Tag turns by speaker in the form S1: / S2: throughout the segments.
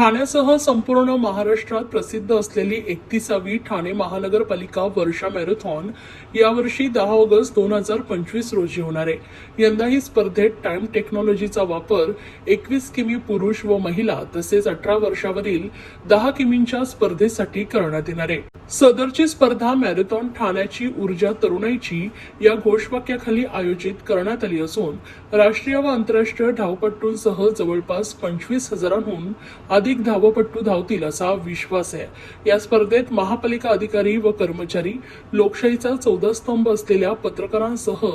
S1: ठाण्यासह संपूर्ण महाराष्ट्रात प्रसिद्ध असलेली एकतीसावी ठाणे महानगरपालिका वर्षा मॅरेथॉन यावर्षी दहा ऑगस्ट दोन हजार पंचवीस रोजी होणार आहे. यंदाही स्पर्धेत टाइम टेक्नॉलॉजीचा वापर एकवीस किमी पुरुष व महिला तसेच अठरा वर्षावरील दहा किमींच्या स्पर्धेसाठी करण्यात येणार आहे. सदरची स्पर्धा मॅरेथॉन ठाण्याची ऊर्जा तरुणाईची या घोषवाक्याखाली आयोजित करण्यात आली असून राष्ट्रीय व आंतरराष्ट्रीय धावपट्टूंसह जवळपास पंचवीस हजारांहून अधिक धावपट्टू धावतील असा विश्वास आहे. या स्पर्धेत महापालिका अधिकारी व कर्मचारी लोकशाहीचा चौदा स्तंभ असलेल्या पत्रकारांसह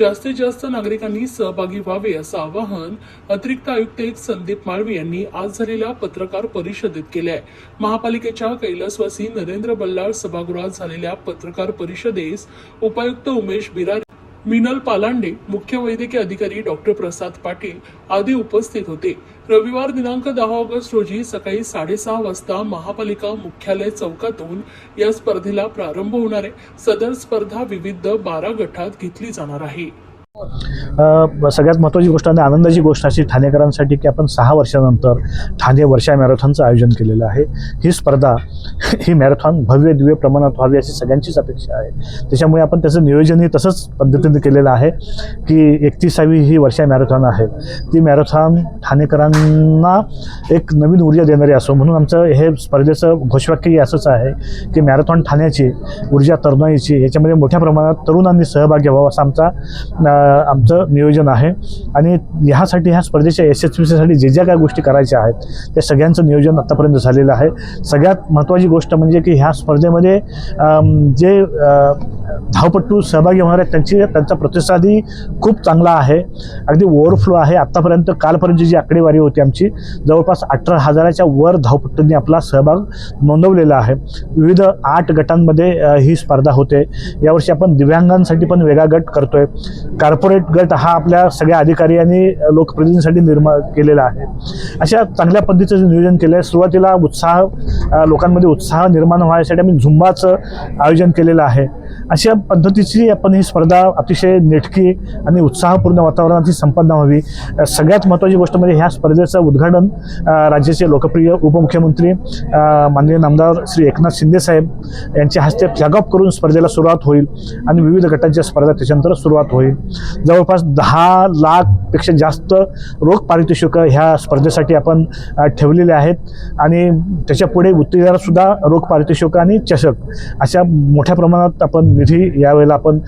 S1: जास्तीत जास्त नागरिकांनी सहभागी व्हावे असं आवाहन अतिरिक्त आयुक्त एक संदीप माळवी यांनी आज झालेल्या पत्रकार परिषदेत केले आहे महापालिकेच्या कैलासवासी नरेंद्र कल्याण सभागृहात झालेल्या पत्रकार परिषदेस उपायुक्त उमेश बिरारी मिनल पालांडे मुख्य वैद्यकीय अधिकारी डॉक्टर प्रसाद पाटील आदी उपस्थित होते. रविवार दिनांक दहा ऑगस्ट रोजी सकाळी साडेसहा वाजता महापालिका मुख्यालय चौकातून या स्पर्धेला प्रारंभ होणार आहे. सदर स्पर्धा विविध बारा गटात घेतली जाणार आहे.
S2: सगळ्यात महत्त्वाची गोष्ट आणि आनंदाची गोष्ट अशी ठाणेकरांसाठी की आपण सहा वर्षानंतर ठाणे वर्षा मॅरेथॉनचं आयोजन केलेलं आहे. ही स्पर्धा ही मॅरेथॉन भव्य दिव्य प्रमाणात व्हावी अशी सगळ्यांचीच अपेक्षा आहे. त्याच्यामुळे आपण त्याचं नियोजनही तसंच पद्धतीने केलेलं आहे की एकतीसावी ही वर्षा मॅरेथॉन आहे. ती मॅरेथॉन ठाणेकरांना एक नवीन ऊर्जा देणारी असो म्हणून आमचं हे स्पर्धेचं घोषवाक्यही असंच आहे की मॅरेथॉन ठाण्याची ऊर्जा तरुणाईची याच्यामध्ये मोठ्या प्रमाणात तरुणांनी सहभागी व्हावा असा आमचा आमचं नियोजन आहे. आणि ह्यासाठी ह्या स्पर्धेच्या यशस्वीसाठी जे ज्या काय गोष्टी करायच्या आहेत त्या सगळ्यांचं नियोजन आत्तापर्यंत झालेलं आहे. सगळ्यात महत्त्वाची गोष्ट म्हणजे की ह्या स्पर्धेमध्ये जे धावपट्टू सहभागी होणार आहेत त्यांची त्यांचा प्रतिसादही खूप चांगला आहे. अगदी ओव्हरफ्लो आहे. आत्तापर्यंत कालपर्यंतची जी आकडेवारी होती आमची जवळपास अठरा हजाराच्या वर धावपट्टूंनी आपला सहभाग नोंदवलेला आहे. विविध आठ गटांमध्ये ही स्पर्धा होते. यावर्षी आपण दिव्यांगांसाठी पण वेगळा गट करतोय. कॉर्पोरेट गट हा आपल्या सगळ्या अधिकारी आणि लोकप्रतिनिधींसाठी निर्माण केलेला आहे. अशा चांगल्या पद्धतीचं नियोजन केलं आहे सुरुवातीला उत्साह लोकांमध्ये उत्साह निर्माण व्हायसाठी आम्ही झुंबाचं आयोजन केलेलं आहे. अशा पद्धतीची आपण ही स्पर्धा अतिशय नेटकी आणि उत्साहपूर्ण वातावरणाची संपन्न व्हावी. सगळ्यात महत्त्वाची गोष्ट म्हणजे ह्या स्पर्धेचं उद्घाटन राज्याचे लोकप्रिय उपमुख्यमंत्री माननीय नामदार श्री एकनाथ शिंदे साहेब यांच्या हस्ते फ्लॅग ऑफ करून स्पर्धेला सुरुवात होईल आणि विविध गटांच्या स्पर्धा त्याच्यानंतर सुरुवात होईल. जवळपास दहा लाखपेक्षा जास्त रोख पारितोषिकं ह्या स्पर्धेसाठी आपण ठेवलेले आहेत आणि त्याच्या पुढे उत्तेजनासुद्धा रोख पारितोषिकं आणि चषक अशा मोठ्या प्रमाणात आपण निधी यावेळेला आपण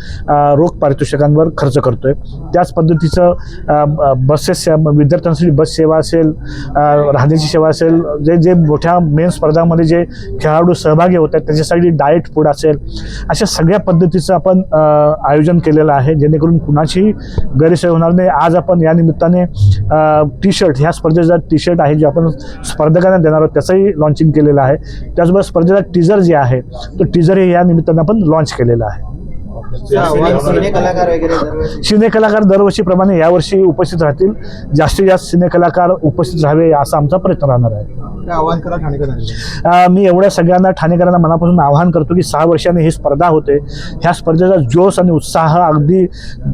S2: रोख पारितोषिकांवर खर्च करतोय. त्याच पद्धतीचं बसेस सेवा- विद्यार्थ्यांसाठी बस सेवा असेल राहण्याची सेवा असेल जे जे मोठ्या मेन स्पर्धांमध्ये जे खेळाडू सहभागी होत आहेत त्याच्यासाठी डाएट फूड असेल अशा सगळ्या पद्धतीचं आपण आयोजन केलेलं आहे. जेणेकरून कुणाचीही गैरसोय होणार नाही. आज आपण या निमित्ताने टी शर्ट ह्या स्पर्धेचा टी शर्ट आहे जे आपण स्पर्धकांना देणार आहोत त्याचंही लॉन्चिंग केलेलं आहे. त्याचबरोबर स्पर्धेचा टीजर जे आहे तो टीजरही या निमित्ताने आपण लॉन्च केलेला आहे
S3: सिने कलाकार वगैरे दरवर्षी.
S2: सिने कलाकार दरवर्षीप्रमाणे यावर्षी उपस्थित राहतील. जास्तीत जास्त सिने कलाकार उपस्थित राहावे असा आमचा प्रयत्न राहणार आहे.
S3: आव्हान करा ठाणेकरांना
S2: अ, मी एवढ्या सगळ्यांना ठाणेकरांना मनापासून आवाहन करतो की सहा वर्षांनी ही स्पर्धा होते. ह्या स्पर्धेचा जोश आणि उत्साह अगदी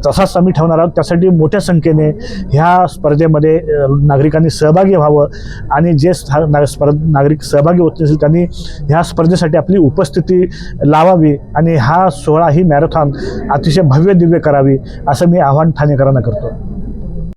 S2: तसाच आम्ही ठेवणार आहोत त्यासाठी मोठ्या संख्येने ह्या स्पर्धेमध्ये नागरिकांनी सहभागी व्हावं आणि जे स्पर्ध नागरिक सहभागी होत नसतील त्यांनी ह्या स्पर्धेसाठी आपली उपस्थिती लावावी आणि हा सोहळा ही मॅरेथॉन अतिशय भव्य दिव्य करावी असं मी आव्हान ठाणेकरांना करतो.